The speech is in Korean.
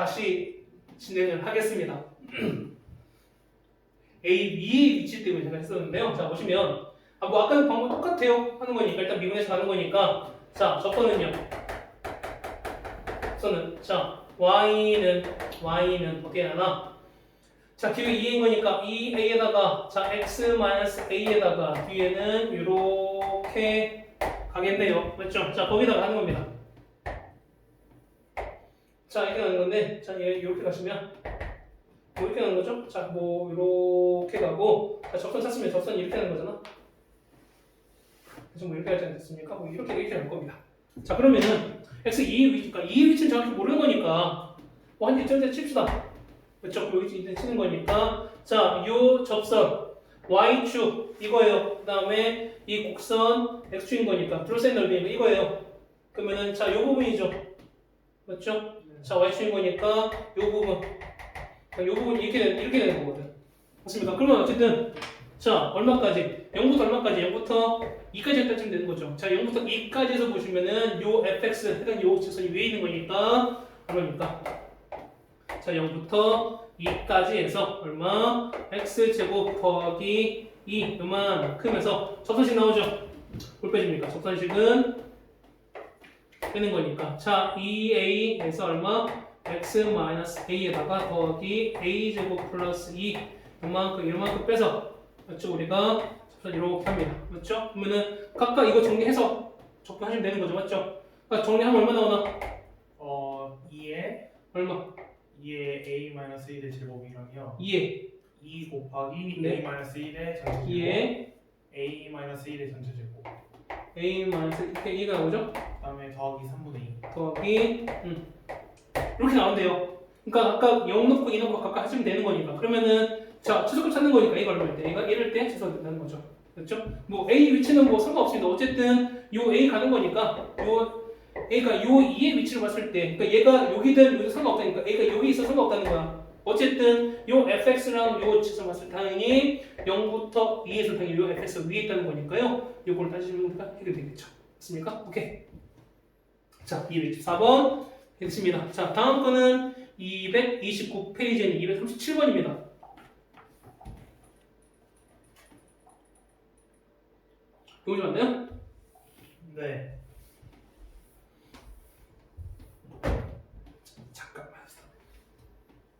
다시 진행을 하겠습니다. A, B의 위치 때문에 제가 했었는데요. 자, 보시면, 아, 뭐, 아까는 방법 똑같아요. 하는 거니까, 일단 미분해서 가는 거니까. 자, 접선은요. 접선은, 자, Y는, Y는 어떻게 하나? 자, 기회 2인 거니까 2A에다가, 자, X-A에다가, 뒤에는 이렇게 가겠네요. 맞죠? 자, 거기다가 하는 겁니다. 자, 이렇게 가는 건데, 자, 얘 이렇게 가시면, 뭐 이렇게 가는 거죠? 자, 뭐 이렇게 가고, 자, 접선 찾으면 접선 이렇게 하는 거잖아. 그래서 뭐 이렇게 하지 않겠습니까? 뭐 이렇게 이렇게 할 겁니다. 자, 그러면은 x 2의 위치, 그러니까 2의 위치는 정확히 모르는 거니까, 뭐한 일정대 칩시다. 그렇죠? 그 위치 일단 치는 거니까, 자, 요 접선 y축 이거예요. 그 다음에 이 곡선 x축인 거니까 둘러싸인 넓이니까 이거예요. 그러면은 자, 요 부분이죠. 맞죠? 자, y축인 거니까 요 부분. 자, 요 부분 이렇게 되- 이렇게 되는 거거든. 맞습니까? 그러면 어쨌든 자, 얼마까지? 0부터 얼마까지? 0부터 2까지 했다쯤 되는 거죠. 자, 0부터 2까지에서 보시면은 요 fx 해당 요 직선이 위에 있는 거니까 얼마입니까? 자, 0부터 2까지 해서 얼마? x 제곱 더하기 2 요만큼에서 접선식 나오죠? 볼 빼집니까? 접선식은 빼는 거니까. 자, 2a에서 얼마? x a에다가 더하기 a 제곱 플러스 2 요만큼 요만큼 빼서 맞죠? 우리가 이렇게 합니다. 맞죠? 그러면은 각각 이거 정리해서 적분하시면 되는 거죠. 맞죠? 그러니까 정리하면 얼마 나오나? 어 2에 얼마? 2에 a 마이너스 1의 제곱이랑요 2에 2 곱하기 네. a 마이너스 1의 전체 제곱 2에 a 마이너스 1의 전체 제곱 a 마이너스 이렇게 2가 나오죠? 더하기 3분의 2 더하기 음. 이렇게 나온대요. 그러니까 아까 0 넣고 2 넣고 각각 하시면 되는 거니까. 그러면은 자 최소값 찾는 거니까 이거 얼마일 때? 얘가 이럴 때 최소 된다는 거죠. 그렇죠? 뭐 a 위치는 뭐 상관없습니다. 어쨌든 요 a 가는 거니까 요 a가 요 2의 위치를 봤을 때, 그러니까 얘가 여기든 여기든 상관없다니까 a가 여기 있어 상관없다는 거야. 어쨌든 요 fx랑 요 직선 봤을 때 당연히 0부터 2에서 당연히 요 fx 위에 있다는 거니까요. 요걸 따지면 해결되겠죠. 맞습니까? 오케이. 자, 224번 됐습니다. 자, 다음 거는 229페이지는 237번입니다. 이거 좀 맞나요? 네